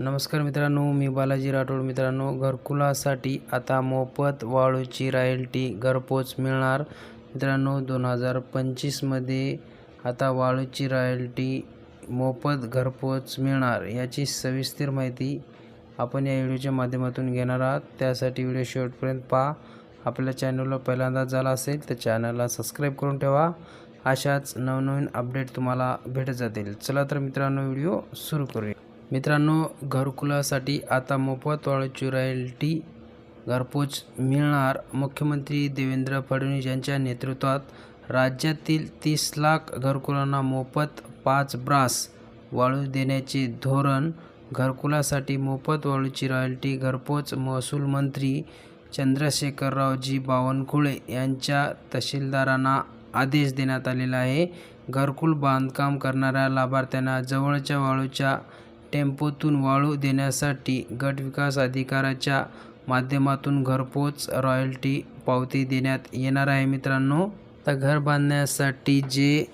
नमस्कार मित्रांनो मी बालाजी राठोड. मित्रांनो घरकुलासाठी आता मोफत वाळूची रॉयल्टी घरपोच मिळणार. मित्रांनो दोन हजार पंचवीसमध्ये आता वाळूची रॉयल्टी मोफत घरपोच मिळणार याची सविस्तर माहिती आपण या व्हिडिओच्या माध्यमातून घेणार आहात. त्यासाठी व्हिडिओ शेवटपर्यंत पहा. आपल्या चॅनलला पहिल्यांदा झाला असेल तर चॅनलला सबस्क्राईब करून ठेवा. अशाच नवनवीन अपडेट तुम्हाला भेटत जातील. चला तर मित्रांनो व्हिडिओ सुरू करूया. मित्रांनो घरकुलासाठी आता मोफत वाळूची रॉयल्टी घरपोच मिळणार. मुख्यमंत्री देवेंद्र फडणवीस यांच्या नेतृत्वात राज्यातील तीस लाख घरकुलांना मोफत पाच ब्रास वाळू देण्याचे धोरण घरकुलासाठी मोफत वाळूची रॉयल्टी घरपोच महसूल मंत्री चंद्रशेखररावजी बावनकुळे यांच्या तहसीलदारांना आदेश देण्यात आलेला आहे. घरकुल बांधकाम करणाऱ्या लाभार्थ्यांना जवळच्या वाळूच्या टेम्पोतून वाळू देण्यासाठी गट विकास अधिकाऱ्याच्या माध्यमातून घरपोच रॉयल्टी पावती देण्यात येणार आहे. मित्रांनो आता घर बांधण्यासाठी जे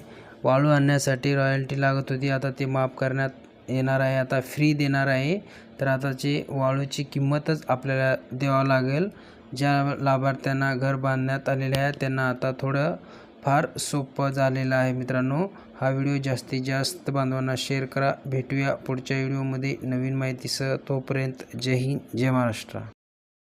वाळू आणण्यासाठी रॉयल्टी लागत होती आता ते माफ करण्यात येणार आहे. आता फ्री देणार आहे. तर आताचे वाळूची किंमतच आपल्याला द्यावं लागेल. ज्या लाभार्थ्यांना घर बांधण्यात आलेले आहे त्यांना आता थोडं फार सोपं झालेलं आहे मित्रांनो. हा व्हिडिओ जास्तीत जास्त बांधवांना शेअर करा. भेटूया पुढच्या व्हिडिओमध्ये. नवीन माहितीसह तोपर्यंत जय हिंद जय महाराष्ट्र.